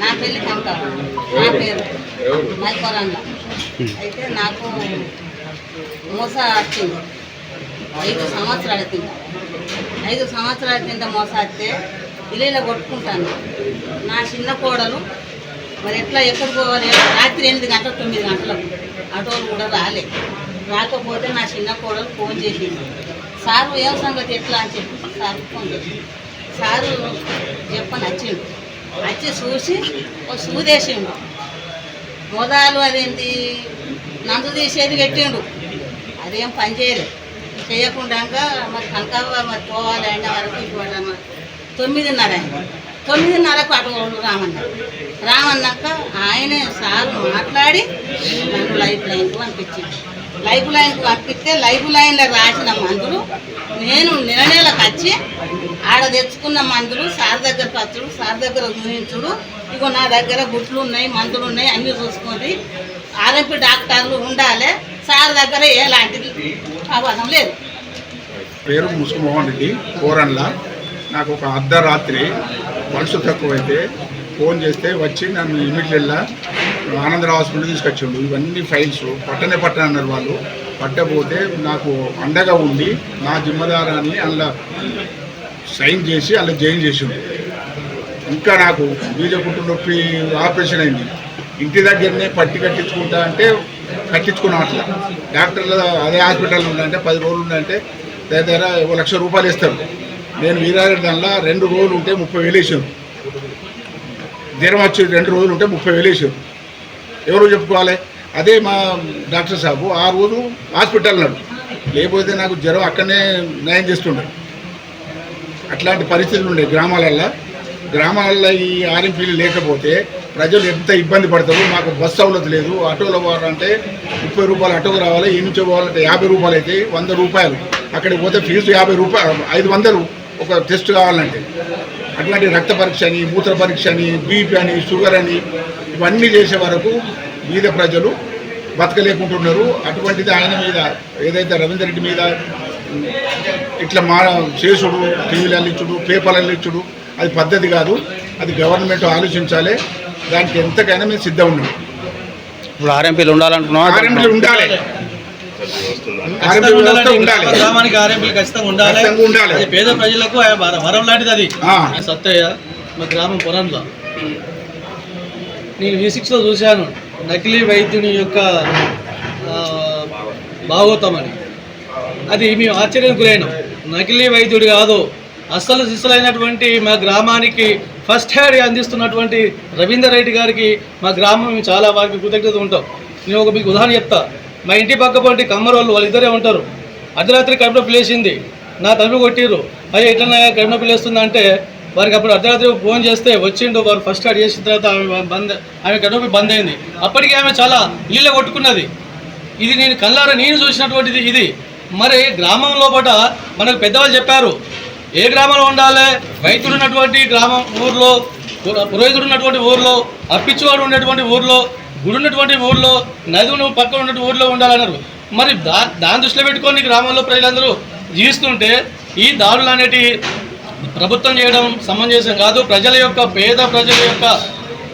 నా పెళ్ళి కనుక నా పేరు మైకోరంలో అయితే నాకు మోస వచ్చింది. ఐదు సంవత్సరాల కింద. ఐదు సంవత్సరాల కింద మోస వస్తే ఇల్లు కొట్టుకుంటాను. నా చిన్న కోడలు మరి ఎట్లా ఎక్కడికి పోవాలి? రాత్రి ఎనిమిది గంటల తొమ్మిది గంటలకు. ఆటోలు కూడా రాలే. రాకపోతే నా చిన్న కోడలు ఫోన్ చేసింది. సారు ఏం సంగతి? ఎట్లా? అని చెప్పి సార్ ఫోన్ చేసింది. సారు చెప్పని వచ్చిండు వచ్చి చూసి ఓ సూదేసిండు. మోదాలు అదేంటి? నందు తీసేది పెట్టిండు అదేం పని చేయలేదు చేయకుండా మరి కనకావ మరి పోవాలి అయిన వరకు ఇవ్వాలి మరి తొమ్మిదిన్నర అయింది. తొమ్మిదిన్నరకు అటు రామన్న. రామన్నాక ఆయనే సార్ మాట్లాడి నన్ను లైఫ్ లైన్కు పంపించింది లైఫ్ లైన్కు పంపిస్తే లైఫ్ లైన్లో రాసిన మందులు నేను నెల నెలకు వచ్చి ఆడ తెచ్చుకున్న మందులు సార్ దగ్గర వచ్చుడు సార్ దగ్గర చూపించుడు ఇగో నా దగ్గర గుట్లు ఉన్నాయి మందులు ఉన్నాయి అన్నీ చూసుకొని ఆర్ఎంపి డాక్టర్లు ఉండాలి సార్ దగ్గర ఎలాంటిది అవసరం లేదు. పేరు ముసుగుమోహన్ రెడ్డి కోరన్లా. నాకు ఒక అర్ధరాత్రి మనసు తక్కువైతే ఫోన్ చేస్తే వచ్చి నన్ను ఇమీడియట్గా ఆనందరావు హాస్పిటల్ తీసుకొచ్చిండు. ఇవన్నీ ఫైల్స్ పట్టనే పట్టణ అన్నారు వాళ్ళు. పట్టకపోతే నాకు అండగా ఉండి నా జిమ్మదారాన్ని అందులో సైన్ చేసి అలా జాయిన్ చేసిండు. ఇంకా నాకు బీజపుట్టు నొప్పి ఆపరేషన్ అయింది. ఇంటి దగ్గరనే పట్టి కట్టించుకుంటా అంటే కట్టించుకున్నాం అట్లా. డాక్టర్లు అదే హాస్పిటల్ ఉందంటే పది రోజులు ఉందంటే దగ్గర ఒక లక్ష రూపాయలు ఇస్తారు. నేను వీరారెడ్డి దానిలో రెండు రోజులు ఉంటే ముప్పై వేలు వేసారు జ్వరం వచ్చి రెండు రోజులు ఉంటే ముప్పై వేలు వేసారు ఎవరు చెప్పుకోవాలి? అదే మా డాక్టర్ సాబు ఆ రోజు హాస్పిటల్ నడు. లేకపోతే నాకు జ్వరం అక్కడనే నయం చేస్తుండే. అట్లాంటి పరిస్థితులు ఉండే గ్రామాలల్లో. గ్రామాలలో ఈ ఆర్ఎంపీలు లేకపోతే ప్రజలు ఎంత ఇబ్బంది పడతారు మాకు బస్ సౌలత లేదు. ఆటోలో పోవాలంటే ముప్పై రూపాయలు ఆటోకు రావాలి ఈ నుంచి పోవాలంటే యాభై రూపాయలు అయితే వంద రూపాయలు. అక్కడికి పోతే ఫీజు యాభై రూపాయలు ఐదు వందలు ఒక టెస్ట్ కావాలంటే. అట్లాంటి రక్త పరీక్ష అని మూత్ర పరీక్ష అని బీపీ అని షుగర్ అని ఇవన్నీ చేసే వరకు బీద ప్రజలు బతకలేకుంటున్నారు. అటువంటిది ఆయన మీద ఏదైతే రవీందర్ రెడ్డి మీద ఇట్లా మా చేసుడు టీవీలు అందించుడు పేపర్లు అందించుడు అది పద్ధతి కాదు. అది గవర్నమెంట్ ఆలోచించాలి. దానికి ఎంతకైనా మేము సిద్ధం ఉన్నాం. ఇప్పుడు ఆర్ఎంపీలు ఉండాలంటున్నావా? ఆర్ఎంపీలు ఉండాలి. గ్రామానికి ఆర్ఎంపీలు ఖచ్చితంగా ఉండాలి. ఖచ్చితంగా ఉండాలి. అది పేద ప్రజలకు వర- వరం లాంటిది అది. సత్తయ్య మా గ్రామం పొరంలో నేను వి సిక్స్లో చూశాను. నకిలీ వైద్యుని యొక్క ఆ, భాగోతమని అది మేము ఆశ్చర్యం గురైనాం. నకిలీ వైద్యుడు కాదు. అస్సలు సిస్సులైనటువంటి మా గ్రామానికి ఫస్ట్ హ్యాండ్ అందిస్తున్నటువంటి రవీందర్ రెడ్డి గారికి మా గ్రామం మేము చాలా వారికి కృతజ్ఞత ఉంటాం. నేను ఒక మీకు ఉదాహరణ చెప్తా. మా ఇంటి పక్క పొంటి కమ్మరోళ్ళు వాళ్ళిద్దరే ఉంటారు. అర్ధరాత్రి కడుపు పిలేసింది. నా తలుపు కొట్టిర్రు. అయ్యా ఎట్లన్నా కడుపు పిలేస్తుంది అంటే వారికి అప్పుడు అర్ధరాత్రి ఫోన్ చేస్తే వచ్చిండు వారు ఫస్ట్ స్టార్ట్ చేసిన తర్వాత ఆమె బంద్ ఆమె కడుపు నొప్పి బంద్ అయింది అప్పటికి ఆమె చాలా ఇళ్ళ కొట్టుకున్నది ఇది నేను కళ్ళారా నేను చూసినటువంటిది ఇది. మరి గ్రామం లోపల మనకు పెద్దవాళ్ళు చెప్పారు. ఏ గ్రామంలో ఉండాలి? రైతులు ఉన్నటువంటి గ్రామం ఊర్లో పురోహితుడు ఉన్నటువంటి ఊర్లో అప్పిచ్చువాడు ఉన్నటువంటి ఊర్లో గుడి ఉన్నటువంటి ఊర్లో నది పక్కన ఉన్నటువంటి ఊర్లో ఉండాలన్నారు. మరి దా దాని దృష్టిలో పెట్టుకొని గ్రామంలో ప్రజలందరూ జీవిస్తుంటే ఈ దాడులు అనేటి ప్రభుత్వం చేయడం సమంజసం కాదు. ప్రజల యొక్క పేద ప్రజల యొక్క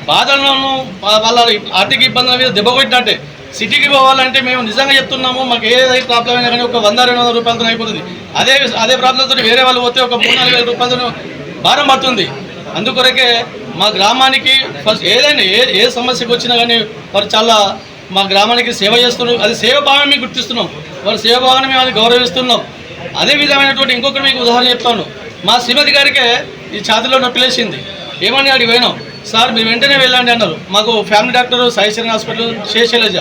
బాధలను వాళ్ళ ఆర్థిక ఇబ్బందుల మీద దెబ్బ కొట్టినట్టే. సిటీకి పోవాలంటే మేము నిజంగా చెప్తున్నాము మాకు ఏదైతే ప్రాబ్లం అయినా కానీ ఒక వంద రెండు వందల రూపాయలతో అయిపోతుంది. అదే అదే ప్రాబ్లంతో వేరే వాళ్ళు పోతే ఒక మూడు నాలుగు వేల రూపాయలతో భారం పడుతుంది. అందుకొరకే మా గ్రామానికి ఫస్ట్ ఏదైనా ఏ ఏ సమస్యకు వచ్చినా కానీ వారు చాలా మా గ్రామానికి సేవ చేస్తున్నారు. అది సేవ భావన మేము గుర్తిస్తున్నాం. వారి సేవ భావన మేము అది గౌరవిస్తున్నాం. అదే విధమైనటువంటి ఇంకొకటి మీకు ఉదాహరణ చెప్తాను. మా శ్రీమతి గారికే ఈ ఛాతిలో నొప్పిలేసింది ఏమని అడిగి పోయినాం? సార్ మీరు వెంటనే వెళ్ళండి అన్నారు. మాకు ఫ్యామిలీ డాక్టర్ సాయిశరణ్ హాస్పిటల్ శేషలేజ.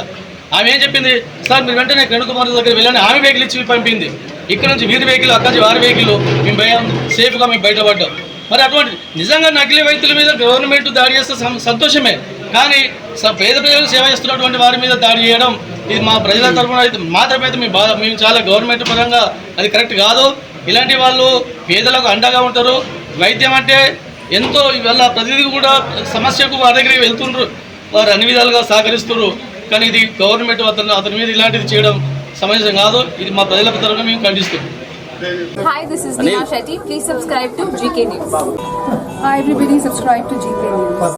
ఆమె ఏం చెప్పింది? సార్ మీరు వెంటనే కణుకుమార్ దగ్గర వెళ్ళండి. ఆమె వెహికల్ ఇచ్చి పంపింది. ఇక్కడ నుంచి వీరి వెహికల్ అక్కడి నుంచి వారి వెహికల్. మేము భయం సేఫ్గా మేము బయటపడ్డాం. మరి అటువంటి నిజంగా నకిలీ వైద్యుల మీద గవర్నమెంట్ దాడి చేస్తే సంతోషమే. కానీ స- పేద ప్రజలకు సేవ చేస్తున్నటువంటి వారి మీద దాడి చేయడం ఇది మా ప్రజల తరఫున అయితే మాత్రమే అయితే మేము బాధ మేము చాలా గవర్నమెంట్ పరంగా అది కరెక్ట్ కాదు. ఇలాంటి వాళ్ళు పేదలకు అండగా ఉంటారు. వైద్యం అంటే ఎంతో ఇవాళ ప్రతిదీ కూడా సమస్యకు వారి దగ్గరికి వెళ్తుండ్రు. వారు అన్ని విధాలుగా సహకరిస్తున్నారు కానీ ఇది గవర్నమెంట్ అతను అతని మీద ఇలాంటిది చేయడం సమంజసం కాదు ఇది మా ప్రజల తరఫున మేము ఖండిస్తున్నాం Hi, this is Neha Shetty. Please subscribe to GK News. Hi everybody, subscribe to GK News.